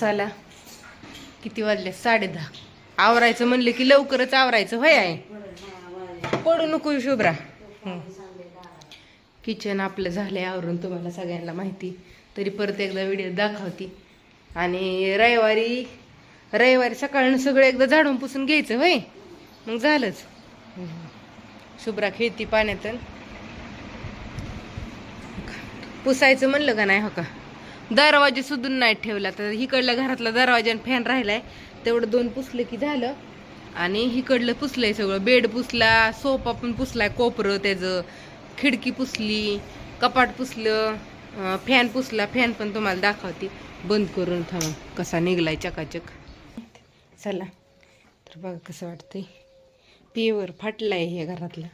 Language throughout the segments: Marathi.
चला. किती वाजले? साडे दहा आवरायचं म्हणलं की लवकरच आवरायचं. होय आहे पडू नको शुभ्रा. किचन आपलं झालंय आवरून तुम्हाला सगळ्यांना माहिती. तरी परत एकदा व्हिडिओ दाखवती. आणि रविवारी रविवारी सकाळनं सगळं एकदा झाडून पुसून घ्यायचं होय? मग झालंच. शुभ्रा खेळती पाण्यातून. पुसायचं म्हणलं का नाही हो का? दरवाजे सुधून नाही ठेवला. तर इकडल्या घरातला दरवाजा आणि फॅन राहिलाय. तेवढं दोन पुसलं की झालं. आणि इकडलं पुसलंय सगळं. बेड पुसला सोफा पण पुसलाय कोपरं त्याचं. खिडकी पुसली कपाट पुसलं फॅन पुसला. फॅन पण तुम्हाला दाखवते. बंद करून थांबा. कसा निघलाय चकाचक. चला. तर बघा कसं वाटतंय. पेवर फाटलाय हे घरातला.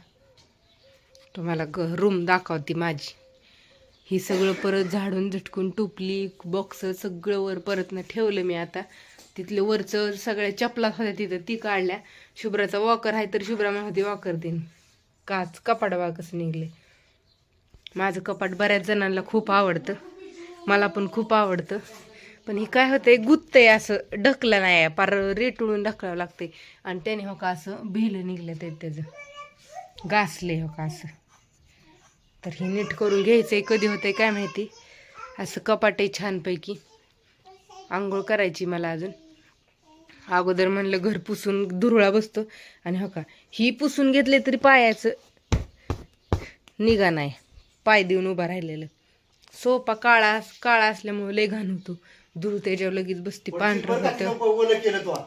तुम्हाला ग रूम दाखवते माझी. ही सगळं परत झाडून झटकून टोपली बॉक्स सगळं वर परतनं ठेवलं मी आता. तिथलं वरचं सगळ्या चपला होत्या तिथं ती काढल्या. शुभ्राचा वॉकर आहे तर शुभ्रा होती वॉकर देईन. काच कपाट बघा कसं निघले. माझं कपाट बऱ्याच जणांना खूप आवडतं. मला पण खूप आवडतं. पण हे काय होतंय गुत्तय असं ढकलं नाही पार रेटुळून ढकलावं लागते आणि त्याने हो का असं भिलं निघलं ते त्याचं. घासले हो का असं. तर हे नीट करून घ्यायचंय कधी होतंय काय माहिती? असं कपाट आहे छानपैकी आंघोळ करायची मला अजून. अगोदर म्हणलं घर पुसून दुरळा बसतो आणि हो का ही पुसून घेतले तरी पायाचं निगा नाही. पाय देऊन उभा राहिलेलं. सोपा काळा काळा असल्यामुळे लय घाण होतो. धूळ त्याच्यावर लगेच बसती पांढरं होतं.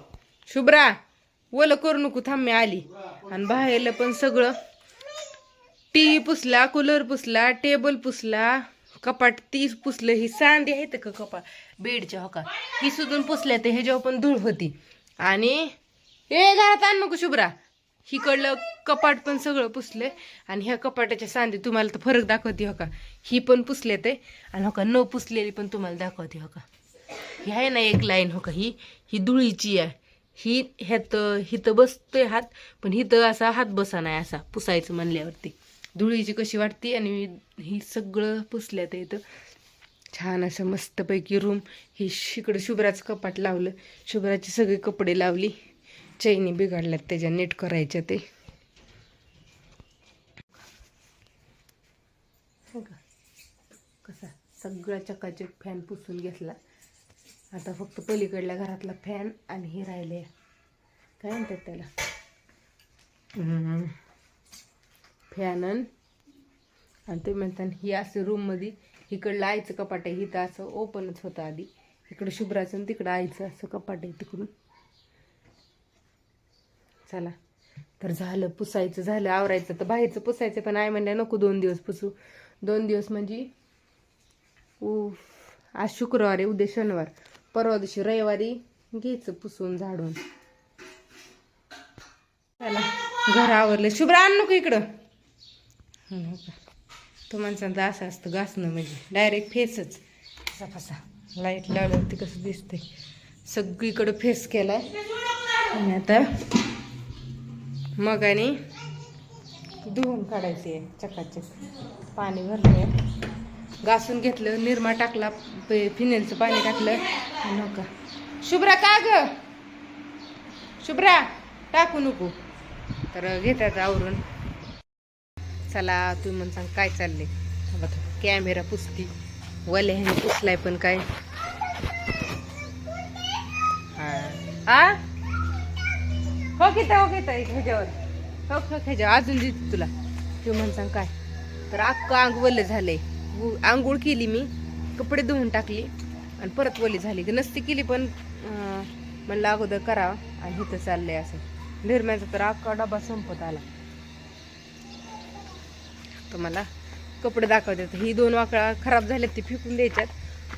शुभ्रा वलं करू नको थांब मी आली. आणि बाहेरलं पण सगळं टी पुसला कूलर पुसला टेबल पुसला कपाट ती पुसलं ही सांदी आहेत का कपाट? बेडच्या होका. ही सुधून पुसल्या तर जेव्हा पण धूळ होती. आणि हे घरात आण नको शुभ्रा. हिकडलं कपाट पण सगळं पुसले. आणि ह्या कपाटाच्या सांदी तुम्हाला तर फरक दाखवते हो का ही पण पुसले ते. आणि हो का न पुसलेली पण तुम्हाला दाखवते हो का ही आहे ना एक लाईन हो का ही. ही धुळीची आहे. ही ह्यात हिथं बसतोय हात पण हिथं असा हात बसा नाही असा पुसायचं म्हणल्यावरती. धुळीची कशी वाटते आणि ही सगळं पुसल्यात इथं. छान असं मस्तपैकी रूम ही इकडं शुभ्राचं कपाट लावलं. शुभ्राचे सगळे कपडे लावली. चैनी बिघडल्यात त्याच्या नीट करायच्या ते. हो का? कसा? सगळा चकाचक फॅन पुसून घेतला. आता फक्त पलीकडल्या घरातला फॅन आणि हे राहिले काय म्हणतात त्याला? हम्म. फॅन आणि ते म्हणतात ही असं रूममध्ये इकडलं आईचं कपाट आहे इथं असं ओपनच होतं आधी. इकडं शुभ्राचं आणि तिकडं आईचं असं कपाट आहे तिकडून. चला. तर झालं पुसायचं झालं आवरायचं. तर बाहेरचं पुसायचं पण आई म्हणल्या नको दोन दिवस पुसू. दोन दिवस म्हणजे उ आज शुक्रवार आहे उद्या शनिवार. परवा दिवशी रविवारी घ्यायचं पुसून झाडून. चला. घर आवरलं. शुभ्रा आण नको इकडं. हो का. तो माणसांचा असं असतं घासणं म्हणजे. डायरेक्ट फेसच. असा फसा. लाइट लावल्यावरती कसं दिसतंय सगळीकडं फेस केलाय. आणि आता मग आणि धुवून काढायचे चकाचक. पाणी भरले घासून घेतलं निरमा टाकला पे- फिनेलचं पाणी टाकलं. नका. शुभ्रा का ग? शुभ्रा टाकू नको. तर घेतात आवरून. चला तुम्ही म्हणून सांग काय चालले कॅमेरा पुसती. वले ह्याने पुसलाय पण काय? हा. हो घेता हो घेता ह्याच्यावर. हो हो ह्याच्यावर. अजून देते तुला. तू म्हण सांग काय? तर अख्खं अंग वल्ल झालंय. उ- आंघोळ केली मी. कपडे धुवून टाकली. आणि परत वली झाली. ग नसती केली पण म्हणलं अगोदर करावं. आणि इथं चाललंय असं. निर्म्याचा तर अख्खा डबा संपत आला. तुम्हाला कपडे दाखवतात ही दोन वाकळा खराब झाल्यात ती फेकून द्यायच्यात.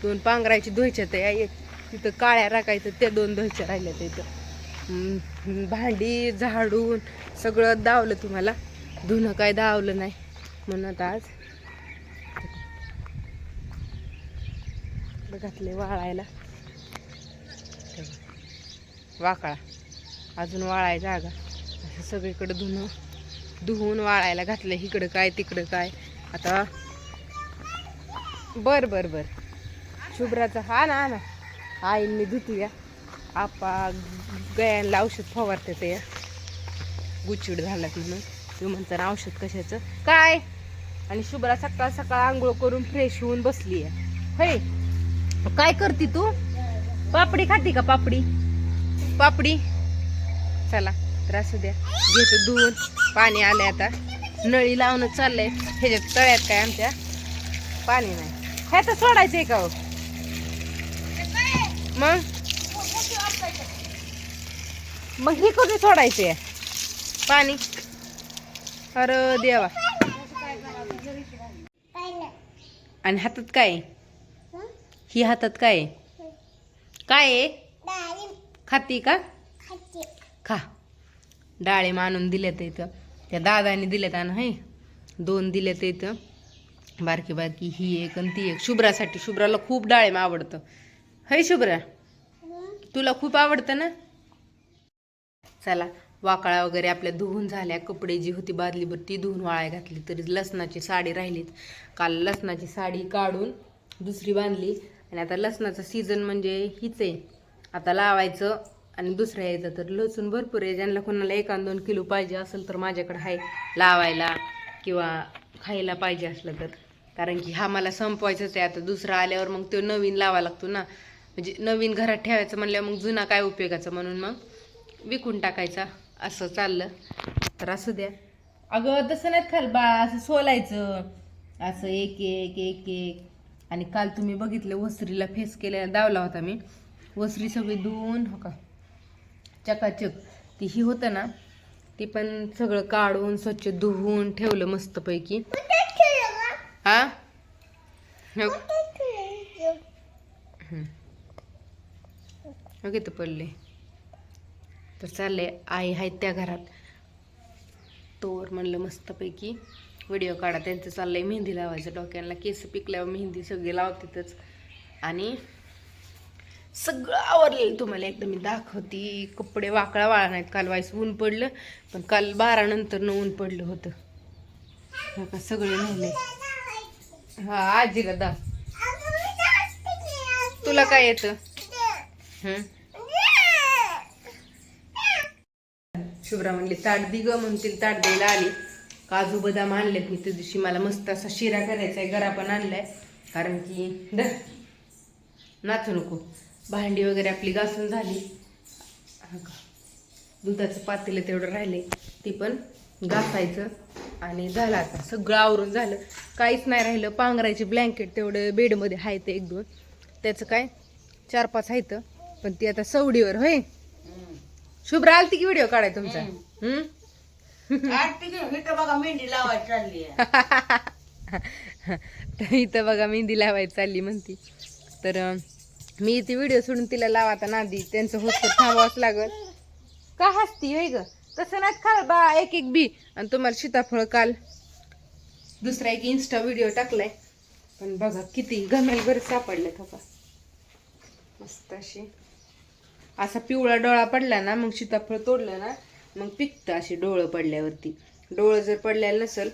दोन पांघरायची धुवायच्यात या एक तिथं काळ्या राखायचं त्या दोन धुवायच्या राहिल्या इथं. भांडी झाडून सगळं दावलं तुम्हाला. धुणं काय दावलं नाही. म्हणत आज घातले वाळायला. वाकळा. अजून वाळाय जागा. असं सगळीकडे धुणं. धुवून वाळायला घातलं इकडं काय तिकडं काय. आता बर बर बर. शुभ्राचा हा ना हा ना. आईंनी धुतूया आपा गयांना औषध फवारते ते. गुचिड झालात म्हणून तू म्हणताना औषध कशाचं? काय? आणि शुभ्रा सकाळ सकाळ आंघोळ करून फ्रेश होऊन बसली आहे होय काय करते तू? पापडी खाती का पापडी? पापडी. चला त्रास द्या. घेतो धुवून. पाणी आलंय आता. नळी लावूनच चाललंय. ह्याच्यात तळ्यात काय आमच्या? पाणी नाही. ह्यात सोडायचंय का हो? मग? मग हे कुठे सोडायचंय? पाणी? अरे देवा. आणि हातात काय? ही हातात काय? काय आहे? खाती का? खा. डाळे मानून दिल्यात इथं. त्या दादाने दिल्यात आणि हे दोन दिलेत इथं. बारकी बारकी ही एक आणि ती एक. शुभ्रासाठी शुभ्राला खूप डाळिंब आवडतं. है शुभ्रा तुला खूप आवडतं ना? चला वाकळा वगैरे आपल्या धुवून झाल्या. कपडे जी होती बादलीभर ती धुवून वाळाय घातली तरी लसणाची साडी राहिलीत. काल लसणाची साडी काढून दुसरी बांधली. आणि आता लसणाचं सीझन म्हणजे हीच आहे. आता लावायचं आणि दुसरं यायचं तर लसूण भरपूर आहे. ज्यांना कोणाला एक आणि दोन किलो पाहिजे असेल तर माझ्याकडे आहे. लावायला किंवा खायला पाहिजे असलं तर. कारण की हा मला संपवायचंच आहे. आता दुसरा आल्यावर मग तो नवीन लावा लागतो ना. म्हणजे नवीन घरात ठेवायचं म्हणल्यावर मग जुना काय उपयोगाचा म्हणून मग विकून टाकायचा. असं चाललं. तर असू द्या. अगं तसं नाही खाल बा. असं सोलायचं. असं एक एक एक एक. आणि काल तुम्ही बघितलं वसरीला फेस केल्या दावला होता मी. वसरी सगळी धुवून हो का? चकाचक. ती ही होतं ना ती पण सगळं काढून स्वच्छ धुवून ठेवलं मस्तपैकी. हा? हो. हो पडले. तर चालले आई आहेत त्या घरात. तोवर म्हणलं मस्तपैकी व्हिडिओ काढा. त्यांचं चाललंय मेहंदी लावायचं डोक्यांना केस पिकल्यावर मेहंदी सगळे लावतातच. आणि सगळं आवरलेलं तुम्हाला एकदा मी दाखवते. कपडे वाकळा वाळा नाहीत. काल वाईस ऊन पडलं पण काल बारानंतरनं ऊन पडलं होतं. हो का? सगळे नेले. हा आजीला दा तुला काय येतं? शुभ्रा म्हणली ताट दि ग म्हणतील ताट द्यायला आली. काजू बदाम आणलेत मी. त्या दिवशी मला मस्त असा शिरा करायचा आहे गरा पण आणलाय. कारण की द नाचू नको. भांडी वगैरे आपली घासून झाली. हा का दुधाचं पातेलं तेवढं राहिले. ती पण घासायचं आणि झालं आता. सगळं आवरून झालं. काहीच नाही राहिलं. पांघरायचे ब्लँकेट तेवढं बेडमध्ये आहे ते एक दोन. त्याचं काय? चार पाच आहेत पण ती आता सवडीवर होय? शुभ्रा आलती की व्हिडिओ काढाय तुमचा? हम्म? बघा मेहंदी लावायची चालली इथं बघा मेहंदी लावायची चालली म्हणती. तर मी ती व्हिडिओ सोडून तिला लावाता नादी. त्यांचं होत थांबावंच लागल. का हसती होय ग? तसं नाही खा बा एक एक बी. आणि तुम्हाला सीताफळ काल दुसरा एक इन्स्टा व्हिडिओ टाकलाय. पण बघा किती गमेल बरं सापडले का मस्त अशी. असा पिवळा डोळा पडला ना मग सीताफळ तोडलं ना मग पिकतं अशी डोळं पडल्यावरती. डोळं जर पडलेलं नसेल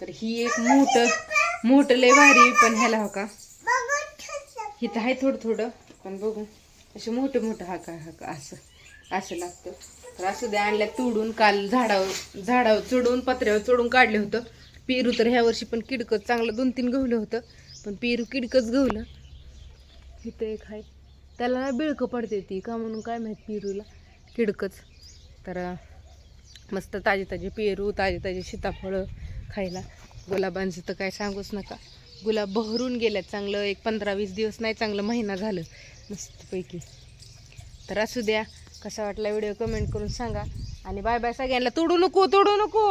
तर ही एक मोठं मोठं लय भारी पण ह्याला हो का? हिथं आहे थोडं थोडं. पण बघू. असे मोठं मोठं हा का हा का असं असं लागतं. तर असं द्या आणल्या तोडून काल झाडावर झाडावर चढून पत्र्यावर चढून काढलं होतं. पेरू तर ह्या वर्षी पण किडकं चांगलं दोन तीन गवलं होतं. पण पेरू किडकंच गवलं. इथं एक आहे त्याला ना बिळकं पडते ती का म्हणून काय माहीत पेरूला. किडकंच. तर मस्त ताजे ताजे पेरू ताजे ताजे सीताफळं खायला. गुलाबांचं तर काय सांगूच नका. गुलाब बहरून गेल्यात चांगलं. एक पंधरा वीस दिवस नाही चांगलं महिना झालं. मस्तपैकी. तर असू द्या कसा वाटला व्हिडिओ कमेंट करून सांगा. आणि बाय बाय सगळ्यांना. तोडू नको तोडू नको.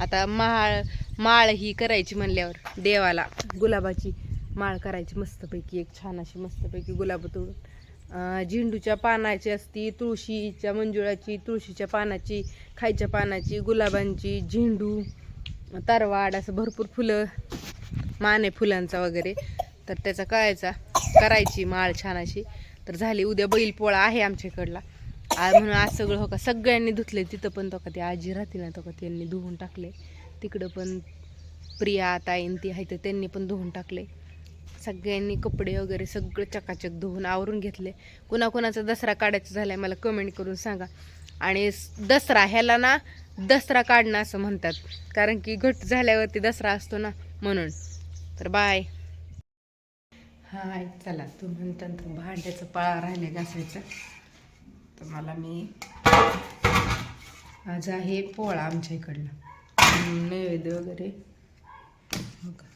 आता माळ माळ ही करायची म्हणल्यावर देवाला गुलाबाची माळ करायची मस्तपैकी एक छान अशी मस्तपैकी गुलाब तोडून. झेंडूच्या पानाची असती तुळशीच्या मंजुळाची तुळशीच्या पानाची खायच्या पानाची गुलाबांची झेंडू तरवाड असं भरपूर फुलं माने फुलांचा वगैरे. तर त्याचा कळायचा करायची माळ छान अशी तर झाली उद्या बैलपोळा आहे आमच्याकडला. आ म्हणून आज सगळं हो का सगळ्यांनी धुतले तिथं पण तो का ते आजी राहतील ना तो का त्यांनी धुवून टाकले तिकडं पण प्रिया ताईन ती आहे तर त्यांनी पण धुवून टाकले सगळ्यांनी कपडे वगैरे सगळं चकाचक धुवून आवरून घेतले कुणाकुणाचा दसरा काढायचा झालाय मला कमेंट करून सांगा. आणि दसरा ह्याला ना दसरा काढणं असं म्हणतात. कारण की घट झाल्यावरती दसरा असतो ना म्हणून. तर बाय हाय चला तू म्हणता तर भांड्याचं पाळा राहिले घासायचं. तर मला मी आज आहे पोळा आमच्या इकडला नैवेद्य वगैरे. हो का?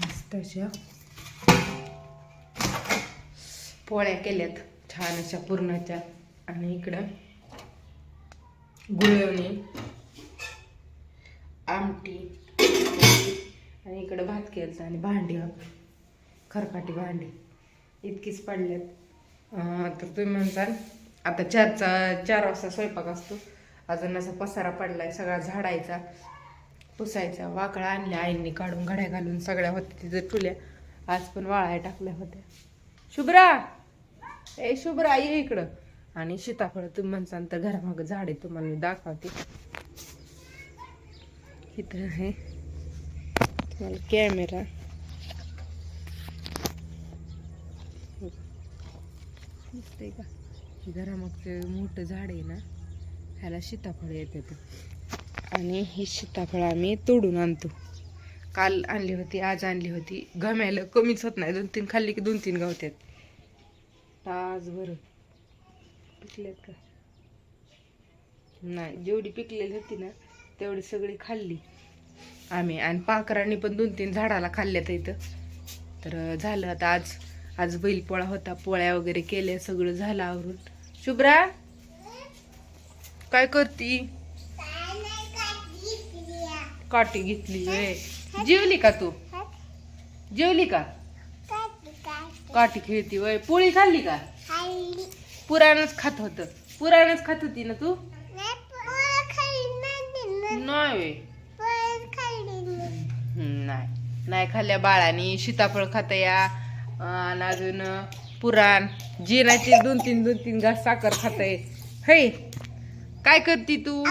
मस्त अशा पोळ्या केल्यात छान अशा पुरणाच्या. आणि इकडं गुळवणी. आमटी आणि इकडं भात केलं आणि भांडी बघा. खरकाटी भांडी. इतकीच पडल्यात. तर तुम्ही म्हणताल आता चारचा चार वाजता स्वयंपाक असतो. अजून असा पसारा पडलाय सगळा झाडायचा पुसायचा वाकळा आणल्या आईंनी काढून घड्या घालून सगळ्या होत्या तिथं ठुल्या. आज पण वाळ्या टाकल्या होत्या. शुभ्रा! ए शुभ्रा ये इकडं. आणि सीताफळ तुम्ही म्हणसान तर घरामागं झाड आहे तुम्हाला मी दाखवते. इथं आहे तुम्हाला कॅमेरा दिसतंय का घरामागचं मोठं झाड आहे ना ह्याला सीताफळ येतात आणि ही सीताफळ आम्ही तोडून आणतो. काल आणली होती आज आणली होती. गम्याला कमीच होत नाही. दोन तीन खाल्ली की दोन तीन गावतात तासभर बरं. पिकल्यात का? नाही जेवढी पिकलेली होती ना तेवढी सगळी खाल्ली. आम्ही आणि पाखरांनी पण दोन तीन झाडाला खाल्ल्यात इथं. तर झालं आता आज आज बैलपोळा होता. पोळ्या वगैरे केल्या सगळं झालं आवरून. शुभ्रा काय करती? काठी घेतली जेवली का तू? जेवली का? काठी खेळती वय पोळी खाल्ली का? पुराणच खात होत. पुराणच खात होती ना तू? नाही. नाही. नाही. खाल्ल्या बाळानी सीताफळ खाता या आणि अजून पुराण जिराची दोन तीन दोन तीन घास साखर खाताय. हे काय करती तू?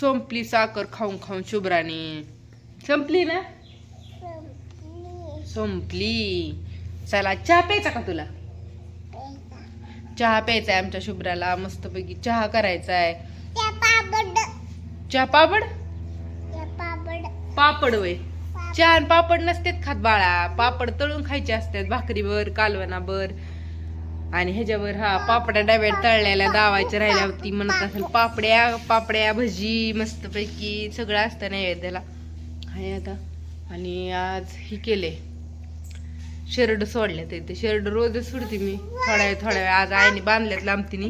संपली साखर. खाऊन खाऊन शुभ्रानी. संपली ना? संपली. चला चहा प्यायचा का तुला? चहा प्यायचा आहे आमच्या शुभ्राला मस्तपैकी चहा करायचा आहे चहा पापड? पापड. वय चहा आणि पापड नसतेत खात बाळा. पापड तळून खायचे असतात भाकरीवर कालवणावर. आणि ह्याच्यावर हा पापड्या डब्यात तळलेल्या दावायच्या राहिल्या होती. म्हणत असेल पापड्या पापड्या भजी मस्तपैकी सगळं असतं नैवेद्याला. आहे आता आणि आज ही केले शेरड सोडले ते शेरड रोजच सोडते मी. थोड्या वेळ थोड्या वेळ. आज आईने बांधल्यात लांबतीने.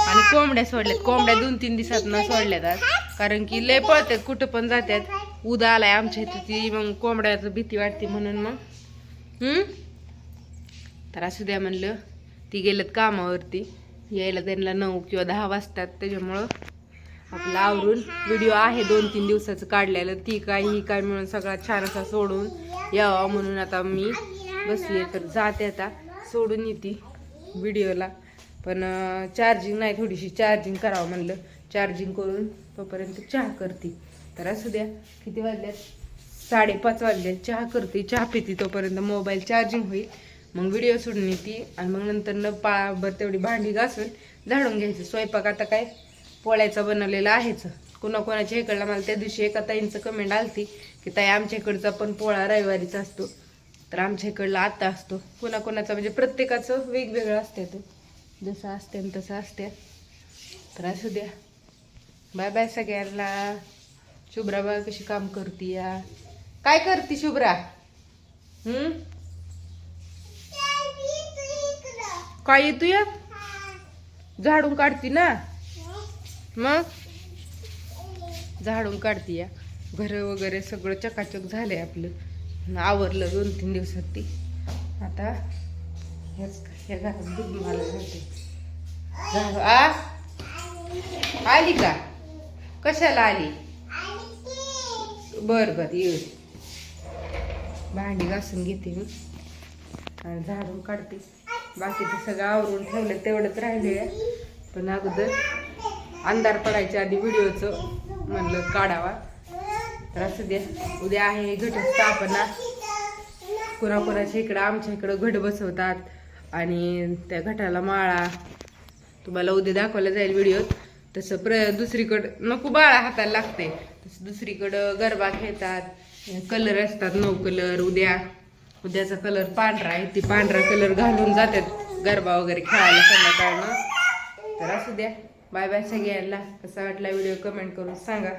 आणि कोंबड्या सोडल्यात. कोंबड्या दोन तीन दिवसात न सोडल्यात आज. कारण की लय पळतात. कुठं पण जातात. उदा आलाय आमच्या इथे ती. मग कोंबड्याचं भीती वाटते म्हणून मग. हम्म? तर असू द्या म्हणलं. ती गेलेत कामावरती. यायला त्यांना नऊ किंवा दहा वाजतात. त्याच्यामुळं आपलं आवरून व्हिडिओ आहे दोन तीन दिवसाचं काढलेलं. ती काय ही काय मिळून सगळा छान असा सोडून यावा म्हणून आता मी बसले तर जाते आता. सोडून येते व्हिडिओला. पण चार्जिंग नाही थोडीशी चार्जिंग करावं म्हणलं. चार्जिंग करून तोपर्यंत चहा करते. तर असू द्या किती वाजल्यात? साडेपाच वाजल्यात. चहा करते चहा पिते तोपर्यंत मोबाईल चार्जिंग होईल. मग व्हिडिओ सोडून येते आणि मग नंतर न पाळभर तेवढी भांडी घासून झाडून घ्यायचं. स्वयंपाक आता काय? पोळ्याचा बनवलेला आहेच. कोणाकोणाच्या इकडला मला त्या दिवशी एका ताईंचं कमेंट आलती की ताई आमच्या इकडचा पण पोळा रविवारीचा असतो. तर आमच्या इकडला आता असतो. कोणाकोणाचा म्हणजे प्रत्येकाचं वेगवेगळं असते तो. जसं असते न तसं असते तर असू द्या. बाय बाय सगळ्यांना. शुभ्रा बाय कशी काम करते या काय करते शुभ्रा? हम्म? काय येतो या झाडून काढती ना? मग? झाडून काढते या घर वगैरे सगळं चकाचक झालंय आपलं. आवरलं दोन तीन दिवसात ती. आता हेच ह्या घरात दूध मला घालते. आ? आली का? कशाला आली? बर बर ये. भांडी घासून घेते मी. आणि झाडून काढते. बाकीचं सगळं आवरून ठेवलं तेवढंच राहिले पण अगोदर अंधार पडायच्या आधी व्हिडिओचं म्हणलं काढावा. तर असं द्या उद्या आहे घटस्थापना कुणाकुणाच्या इकडं आमच्या इकडं घट बसवतात. आणि त्या घटाला माळा. तुम्हाला उद्या दाखवला जाईल व्हिडिओत तसं प्र दुसरीकडं नको बाळा हाताला लागते तसं दुसरीकडं गरबा खेळतात. कलर असतात नऊ कलर उद्या. उद्याचा कलर पांढरा आहे. ती पांढरा कलर घालून जातात गरबा वगैरे खेळायला संध्याकाळनं. तर असू द्या. बाय बाय सगळ्यांना. कसा वाटला व्हिडिओ कमेंट करून सांगा.